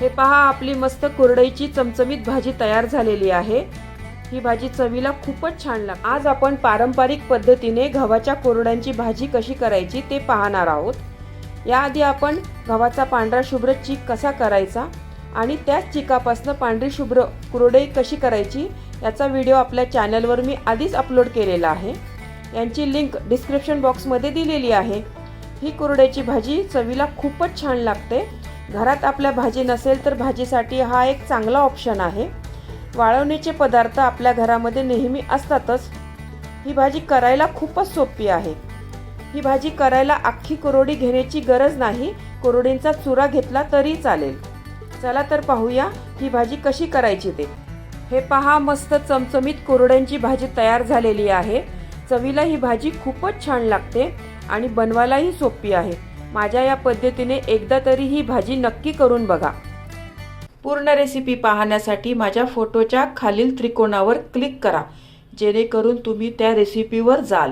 हे पहा आपली मस्त कुरडईची चमचमीत भाजी तयार झालेली आहे. ही भाजी चवीला खूपच छान लागते. आज आपण पारंपरिक पद्धतीने गव्हाच्या कोरड्यांची भाजी कशी करायची ते पाहणार आहोत. याआधी आपण गव्हाचा पांढरा शुभ्र चीक कसा करायचा आणि त्याच चिकापासनं पांढरी शुभ्र कुरडई कशी करायची याचा व्हिडिओ आपल्या चॅनलवर मी आधीच अपलोड केलेला आहे. यांची लिंक डिस्क्रिप्शन बॉक्समध्ये दिलेली आहे. ही कुरड्याची भाजी चवीला खूपच छान लागते. घरात आपल्या भाजी नसेल तर भाजीसाठी हा एक चांगला ऑप्शन आहे. वाळवणीचे पदार्थ आपल्या घरामध्ये नेहमी असतातच. ही भाजी करायला खूपच सोपी आहे. ही भाजी करायला अख्खी कोरोडी घेण्याची गरज नाही. कोरोडींचा चुरा घेतला तरी चालेल. चला तर पाहूया ही भाजी कशी करायची ते. हे पहा मस्त चमचमीत कोरड्यांची भाजी तयार झालेली आहे. चवीला ही भाजी खूपच छान लागते आणि बनवायलाही सोपी आहे. माझ्या या पद्धतीने एकदा तरी ही भाजी नक्की करून बघा. पूर्ण रेसिपी पाहण्यासाठी माझ्या फोटोच्या खालील त्रिकोणावर क्लिक करा जेणेकरून तुम्ही त्या रेसिपीवर जाल.